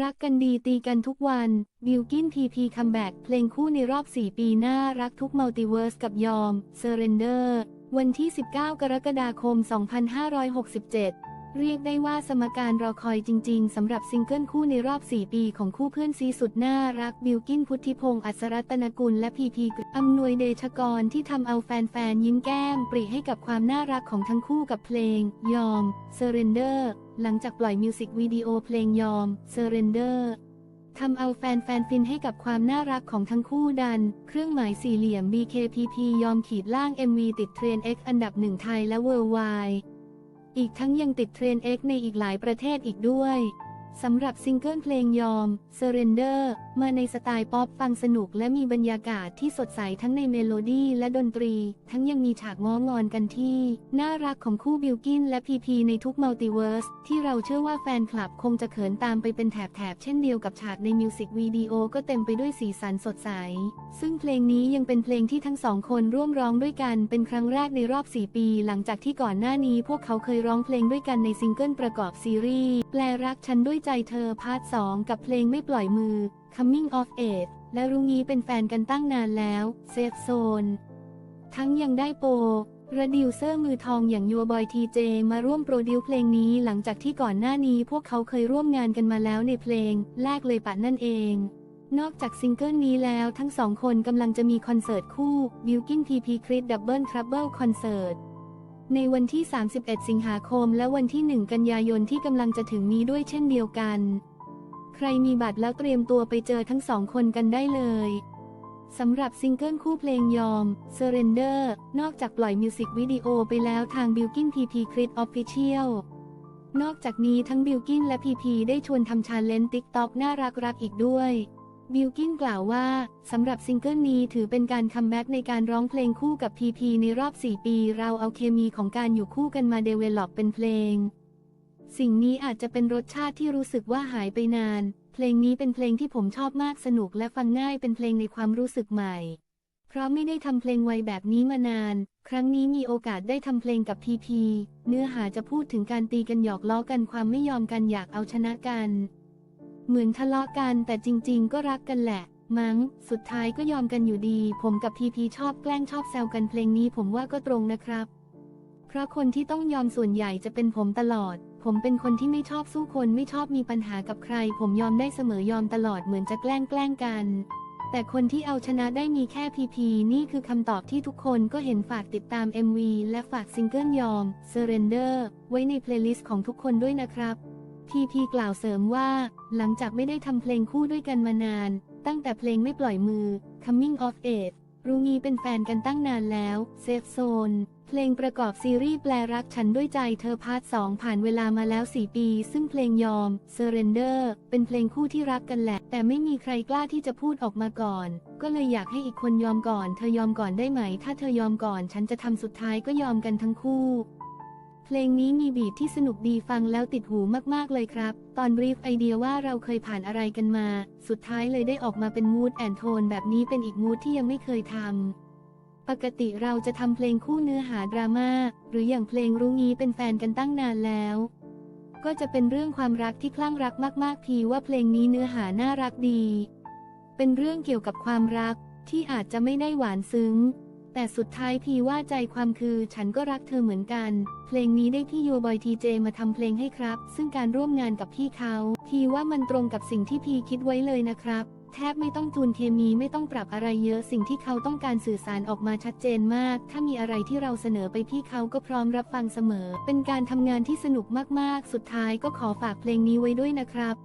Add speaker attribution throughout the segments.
Speaker 1: รักกันดีตีกันทุกวัน บิลกินทีพีคัมแบ็กเพลงคู่ในรอบ 4 ปีหน้ารักทุกมัลติเวิร์สกับยอมเซเรนเดอร์ วันที่ 19 กรกฎาคม 2567 เรียกได้ว่าสมการรอคอยจริง ๆ สำหรับซิงเกิลคู่ในรอบ 4 ปีของคู่เพื่อนซีสุดน่ารัก บิลกินพุทธิพงศ์อัศรัตนกุลและพีพีอำนวยเดชกรที่ทำเอาแฟนๆ ยิ้มแก้ม ปรีให้กับความน่ารักของทั้งคู่กับเพลง ยอม Surrender หลังจากปล่อยมิวสิกวิดีโอเพลงยอม Surrender ทำเอาแฟนๆฟินให้กับความน่ารักของทั้งคู่ดัน เครื่องหมายสี่เหลี่ยม BKPP ยอมขีดล่าง MV ติดเทรน X อันดับหนึ่งไทยและ Worldwide อีกทั้งยังติดเทรน X ในอีกหลายประเทศอีกด้วย สำหรับซิงเกิลเพลงยอม Surrender มาในสไตล์ป๊อปฟังสนุกและมีบรรยากาศที่สดใสทั้งในเมโลดี้และดนตรี ทั้งยังมีฉากง้องอนกันที่ น่ารักของคู่บิลกินและพีพีในทุกมัลติเวิร์สที่เราเชื่อว่าแฟนคลับคงจะเขินตามไปเป็นแถบๆ เช่นเดียวกับฉากในมิวสิกวิดีโอก็เต็มไปด้วยสีสันสดใส ซึ่งเพลงนี้ยังเป็นเพลงที่ทั้งสองคนร่วมร้องด้วยกันเป็นครั้งแรกในรอบ 4 ปี หลังจากที่ก่อนหน้านี้พวกเขาเคยร้องเพลงด้วยกันในซิงเกิลประกอบซีรีส์แปลรักฉันด้วยใจเธอพาร์ท2กับเพลงไม่ปล่อยมือ Coming of Age และรุงี้เป็นแฟนกันตั้งนานแล้ว Safe Zone ทั้งยังได้โปรระดิวเซอร์มือทองอย่างยัวบอยทีเจมาร่วมโปรดิวเพลงนี้หลังจากที่ก่อนหน้านี้พวกเขาเคยร่วมงานกันมาแล้วในเพลงแรกเลยปะนั่นเอง นอกจากซิงเกิลนี้แล้วทั้งสองคนกำลังจะมีคอนเสิร์ตคู่ Bilkin PP Chris Double Trouble Concert ในวันที่ 31 สิงหาคมและวันที่ 1 กันยายนที่กำลังจะถึงนี้ด้วยเช่นเดียวกัน ใครมีบัตรแล้วเตรียมตัวไปเจอทั้งสองคนกันได้เลยสำหรับซิงเกิลคู่เพลงยอม Surrender นอกจากปล่อยมิวสิกวิดีโอไปแล้วทาง Bilkin PP Chris Official นอกจากนี้ทั้ง Bilkin และ PP ได้ชวนทำชาเลนจ์ TikTok น่ารักรักอีกด้วย บิลกินกล่าวว่า สำหรับซิงเกิลนี้ถือเป็นการคัมแบ็กในการร้องเพลงคู่กับ PP ในรอบ 4 ปี เราเอาเคมีของการอยู่คู่กันมาเดเวล็อปเป็นเพลง สิ่งนี้อาจจะเป็นรสชาติที่รู้สึกว่าหายไปนาน เพลงนี้เป็นเพลงที่ผมชอบมากสนุกและฟังง่ายเป็นเพลงในความรู้สึกใหม่ เพราะไม่ได้ทำเพลงไวแบบนี้มานาน ครั้งนี้มีโอกาสได้ทำเพลงกับ PP เนื้อหาจะพูดถึงการตีกันหยอกล้อกันความไม่ยอมกันอยากเอาชนะกัน เหมือนทะเลาะกันแต่จริง ๆ ก็รักกันแหละ มั้ง สุดท้ายก็ยอมกันอยู่ดี ผมกับพีพีชอบแกล้งชอบแซวกันเพลงนี้ผมว่าก็ตรงนะครับ เพราะคนที่ต้องยอมส่วนใหญ่จะเป็นผมตลอด ผมเป็นคนที่ไม่ชอบสู้คนไม่ชอบมีปัญหากับใคร ผมยอมได้เสมอยอมตลอดเหมือนจะแกล้งแกล้งกัน แต่คนที่เอาชนะได้มีแค่พีพีนี่คือคำตอบที่ทุกคนก็เห็นฝากติดตาม MV และฝากซิงเกิลยอม Surrender ไว้ในเพลย์ลิสต์ของทุกคนด้วยนะครับ พีพีกล่าวเสริมว่า หลังจากไม่ได้ทำเพลงคู่ด้วยกันมานาน ตั้งแต่เพลงไม่ปล่อยมือ Coming of Age รู้งี้เป็นแฟนกันตั้งนานแล้ว Safe Zone เพลงประกอบซีรีส์แปลรักฉันด้วยใจเธอพาร์ท2ผ่านเวลามาแล้ว 4 ปี ซึ่งเพลงยอม Surrender เป็นเพลงคู่ที่รักกันแหละ แต่ไม่มีใครกล้าที่จะพูดออกมาก่อน ก็เลยอยากให้อีกคนยอมก่อน เธอยอมก่อนได้ไหม ถ้าเธอยอมก่อน ฉันจะทำสุดท้ายก็ยอมกันทั้งคู่ พลงนี้มีบีทที่สนุกดีฟังแล้วติดหูมากๆเลยครับ ตอนรีฟไอเดียว่าเราเคยผ่านอะไรกันมา สุดท้ายเลยได้ออกมาเป็นมูดแอนโทนแบบนี้เป็นอีกมูดที่ยังไม่เคยทำ ปกติเราจะทำเพลงคู่เนื้อหาดราม่าหรืออย่างเพลงรู้งี้เป็นแฟนกันตั้งนานแล้ว ก็จะเป็นเรื่องความรักที่คลั่งรักมากๆพีว่าเพลงนี้เนื้อหาน่ารักดี เป็นเรื่องเกี่ยวกับความรักที่อาจจะไม่ได้หวานซึ้ง แต่สุดท้ายพีว่าใจความคือฉันก็รักเธอเหมือนกัน เพลงนี้ได้พี่โยบอยทีเจมาทำเพลงให้ครับ ซึ่งการร่วมงานกับพี่เขาพีว่ามันตรงกับสิ่งที่พีคิดไว้เลยนะครับ แทบไม่ต้องจูนเคมีไม่ต้องปรับอะไรเยอะสิ่งที่เขาต้องการสื่อสารออกมาชัดเจนมาก ถ้ามีอะไรที่เราเสนอไปพี่เขาก็พร้อมรับฟังเสมอ เป็นการทำงานที่สนุกมากๆ สุดท้ายก็ขอฝากเพลงนี้ไว้ด้วยนะครับ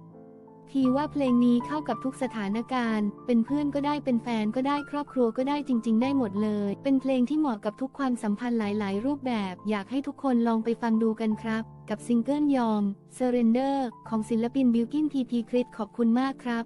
Speaker 1: พีว่าเพลงนี้เข้ากับทุกสถานการณ์ เป็นเพื่อนก็ได้เป็นแฟนก็ได้ครอบครัวก็ได้จริง ๆ ได้หมดเลย เป็นเพลงที่เหมาะกับทุกความสัมพันธ์หลาย ๆ รูปแบบ อยากให้ทุกคนลองไปฟังดูกันครับ กับซิงเกิลยอม Surrender ของศิลปินบิลกินทีพีคริสขอบคุณมากครับ